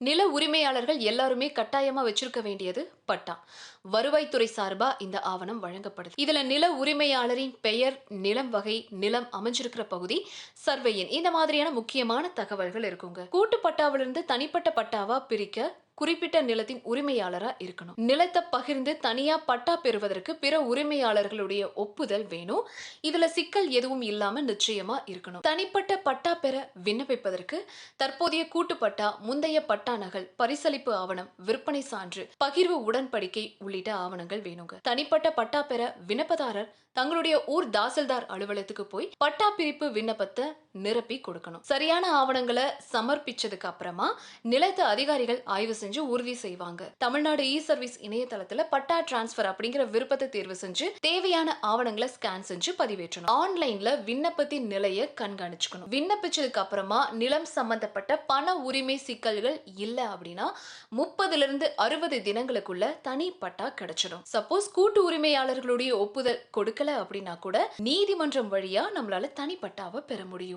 நில உரிமையாளர்கள் எல்லாருமே கட்டாயமா வச்சிருக்க வேண்டியது பட்டா. வருவாய்த்துறை சார்பா இந்த ஆவணம் வழங்கப்படுது. இதுல நில உரிமையாளரின் பெயர் நிலம் வகை நிலம் அமைஞ்சிருக்கிற பகுதி சர்வே எண். இந்த மாதிரியான முக்கியமான தகவல்கள் இருக்குங்க. கூட்டு பட்டாவிலிருந்து தனிப்பட்ட பட்டாவா பிரிக்க குறிப்பிட்ட நிலத்தின் உரிமையாளரா இருக்கணும். நிலத்தை பகிர்ந்து தனியா பட்டா பெறுவதற்கு பிற உரிமையாளர்களுடைய ஒப்புதல் வேணும். இதுல சிக்கல் எதுவும் இல்லாம நிச்சயமா இருக்கணும். தனிப்பட்ட பட்டா பெற விண்ணப்பிப்பதற்கு தற்போதைய கூட்டு பட்டா முந்தைய பட்டா நகல் பரிசளிப்பு ஆவணம் விற்பனை சான்று பகிர்வு உடன்படிக்கை உள்ளிட்ட ஆவணங்கள் வேணுங்க. தனிப்பட்ட பட்டா பெற விண்ணப்பதாரர் தங்களுடைய ஊர் தாசில்தார் அலுவலகத்துக்கு போய் பட்டா பிரிப்பு விண்ணப்பத்தை நிரப்பி கொடுக்கணும். சரியான ஆவணங்களை சமர்ப்பிச்சதுக்கு அப்புறமா நிலத்தை அதிகாரிகள் ஆய்வு செஞ்சு உறுதி செய்வாங்க. தமிழ்நாடு இ சர்வீஸ் இணையதளத்துல பட்டா டிரான்ஸ்பர் அப்படிங்கிற விருப்பத்தை தேர்வு செஞ்சு தேவையான ஆவணங்களை ஸ்கேன் செஞ்சு பதிவேற்றணும். ஆன்லைன்ல விண்ணப்பத்தின் நிலையை கண்காணிச்சுக்கணும். விண்ணப்பிச்சதுக்கு அப்புறமா நிலம் சம்பந்தப்பட்ட பண உரிமை சிக்கல்கள் இல்ல அப்படின்னா முப்பதுல இருந்து அறுபது தினங்களுக்குள்ள தனி பட்டா கிடைச்சிடும். சப்போஸ் கூட்டு உரிமையாளர்களுடைய ஒப்புதல் கொடுக்கல அப்படின்னா கூட நீதிமன்றம் வழியா நம்மளால தனிப்பட்டாவை பெற முடியும்.